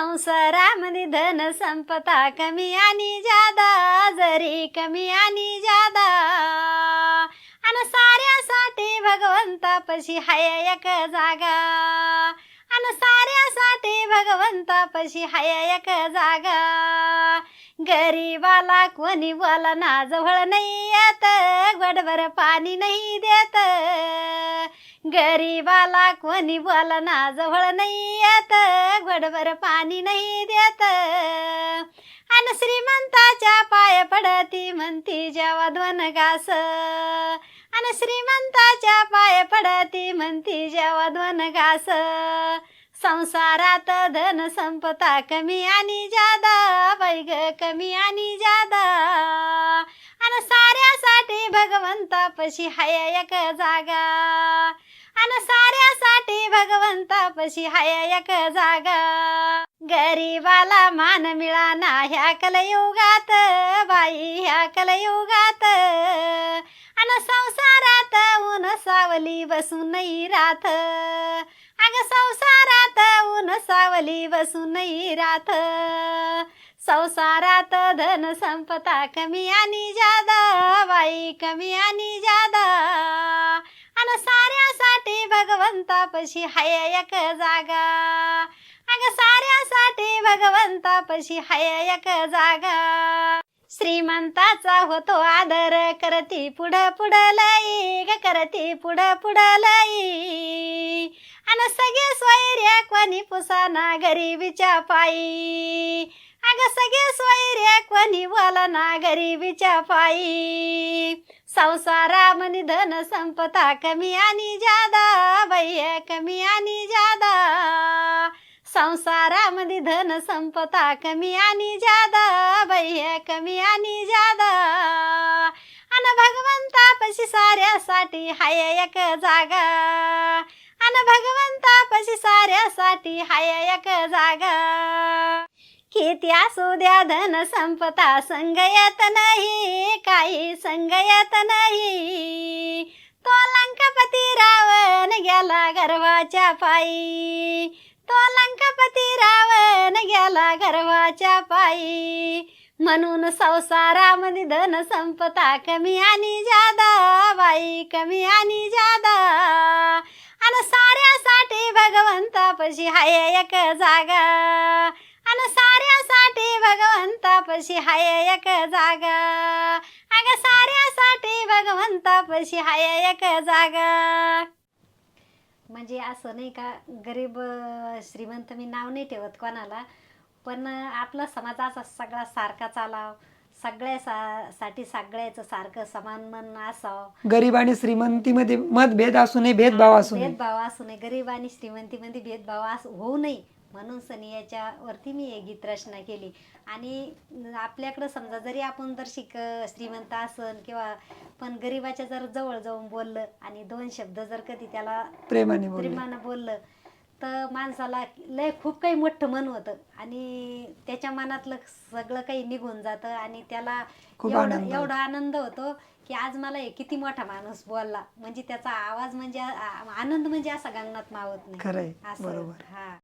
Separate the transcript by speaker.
Speaker 1: संसारामध्ये धन संपता कमी आणि जादा जरी कमी आणि जादा आणि साऱ्यासाठी भगवंतापशी हाय एक जागा. आणि साऱ्यासाठी भगवंतापशी हाय एक जागा. गरीबाला कोणी बोला ना जवळ नाही येत गडबर पाणी नाही देत. गरीबाला कोणी बोला ना जवळ नाही येत गडबर पाणी नाही देत. आणि श्रीमंताच्या पाय पडती म्हणती जेव्हा ध्वन घास. आणि श्रीमंताच्या पाय पडती म्हणती जेव्हा दोन घास. संसारात धन संपता कमी आणि जादा बाई कमी आणि जादा. आणि साऱ्यासाठी भगवंतापशी हाय एक जागा. आणि साऱ्यासाठी भगवंतापशी हाय एक जागा. गरीबाला मान मिळाना ह्या कलयुगात बाई ह्या कलयुगात. अन संसारात ऊन सावली बसून नाही राहत अग संसारात ऊन सावली बसून नाही राहत संसारात धन संपता कमी आणि जादा बाई कमी आणि जादा. आणि साऱ्यासाठी भगवंतापशी हाय एक जागा. अग साऱ्यासाठी भगवंतापशी हाय एक जागा. श्रीमंताचा होतो आदर करती पुढं पुढं लई ग करती पुढं पुढं लई. आणि सगळे स्वैर्य कोणी पुसाना गरिबीच्या पायी? अग सगळे स्वैर्य कोणी बोलना गरिबीच्या पायी? म्हणी धन संपता कमी आणि जादा भैया कमी आणि जादा संसारा मध्ये धन संपता कमी आणि जादा भैया कमी आणि जादा. अन भगवंतापशी साऱ्यासाठी हाय एक जागा. अन भगवंतापशी साऱ्यासाठी हाय एक जागा. किती असू द्या धन संपता संग येत नाही काही संग येत नाही. तो लंकापती रावण गेला गर्वाच्या पायी. तो लंकापती रावण गेला गर्वाच्या पायी. म्हणून संसारामध्ये धन संपता कमी आणि जादा बाई कमी आणि जादा. आणि साऱ्यासाठी भगवंतापशी हाय एक जागा. आणि साऱ्यासाठी भगवंतापशी हाय एक जागा. अगं साऱ्यासाठी भगवंतापशी हाय एक जागा. म्हणजे असं नाही का गरीब अं, श्रीमंत मी नाव नाही ठेवत कोणाला पण अं, आपला समाजाचा सगळा सारखा चालाव सगळ्या सा साठी सगळ्याचं सारखं समान मन असावं.
Speaker 2: गरीब आणि श्रीमंतीमध्ये मतभेद असू नये भेदभाव असू नये
Speaker 1: भेदभाव असू नये गरीब आणि श्रीमंतीमध्ये भेदभाव असू होऊ नये. म्हणून सनी याच्यावरती मी एक गीत रचना केली. आणि आपल्याकडं समजा जरी आपण जर शिक श्रीमंत असन किंवा पण गरीबाच्या जर जवळ जाऊन बोललं आणि दोन शब्द जर कधी त्याला
Speaker 2: प्रेमाने बोलले.
Speaker 1: प्रेमानं बोललं तर माणसाला लय खूप काही मोठं मन होतं. आणि त्याच्या मनातलं सगळं काही निघून जातं आणि त्याला
Speaker 2: खूप
Speaker 1: एवढं
Speaker 2: आनंद
Speaker 1: एवढा आनंद होतो की आज मला हे किती मोठा माणूस बोलला. म्हणजे त्याचा आवाज म्हणजे आ- आनंद म्हणजे असा गंगनात मावत नाही.
Speaker 2: खरंय.
Speaker 1: असं.
Speaker 2: बरोबर.
Speaker 1: हा.